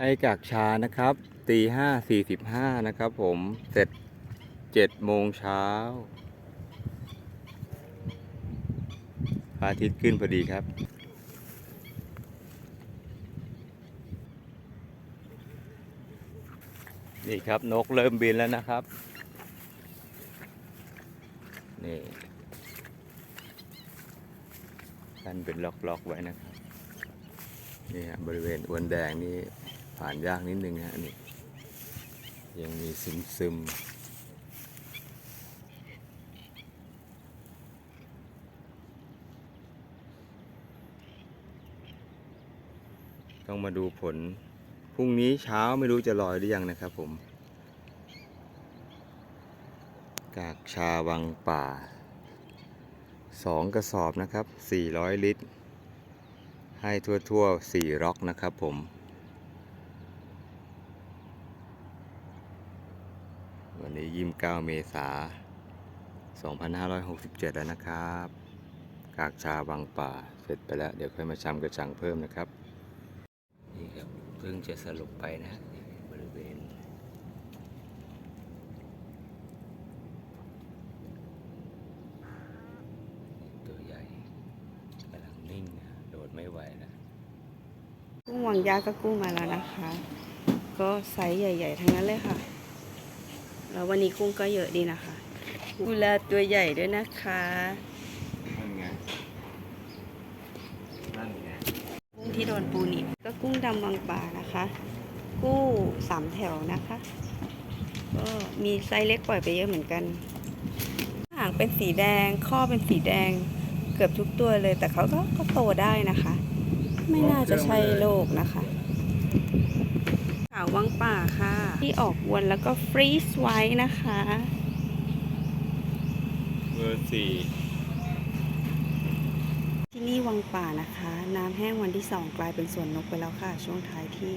ให้กากชานะครับตีห้าสี่สิบห้านะครับผมเสร็จเจ็ดโมงเช้าพระอาทิตย์ขึ้นพอดีครับ นี่ครับนกเริ่มบินแล้วนะครับ นี่กันเป็นล็อกๆไว้นะครับ นี่ฮะบริเวณอวนแดงนี่ ผ่านยากนิดนึงฮะนี่ยังมีซึมซึมต้องมาดูผล พรุ่งนี้เช้าไม่รู้จะลอยหรือยังนะครับผม กากชาวังป่าสองกระสอบนะครับ 400 ลิตร ให้ทั่วๆ4ร็อกนะครับผม วันนี้ยิม9เมษา2567แล้วนะครับ กากชาบางป่าเสร็จไปแล้ว เดี๋ยวค่อยมาชำกระชังเพิ่มนะครับ นี่ครับเพิ่งจะสรุปไปนะบริเวณตัวใหญ่กำลังนิ่งนะโดดไม่ไหวนะกุ้งวางยาก็กู้มาแล้วนะคะ ก็ไซส์ใหญ่ ๆ ทั้งนั้นเลยค่ะ แล้ววันนี้กุ้งก็เยอะดีนะคะดูแลตัวใหญ่ด้วยนะคะนั่นไงนั่นไงกุ้งที่โดนปูหนิบก็กุ้งดำบางป่านะคะ กู้สามแถวนะคะ ก็มีไซส์เล็กปล่อยไปเยอะเหมือนกันหางเป็นสีแดงข้อเป็นสีแดงเกือบทุกตัวเลย แต่เขาก็ก็โตได้นะคะ ไม่น่าจะใช่โรคนะคะขาววังป่าค่ะ ที่ออกวนแล้วก็ฟรีซไว้นะคะเบอร์สี่ที่นี่วังป่านะคะ น้ำแห้งวันที่สองกลายเป็นสวนนกไปแล้วค่ะ ช่วงท้ายที่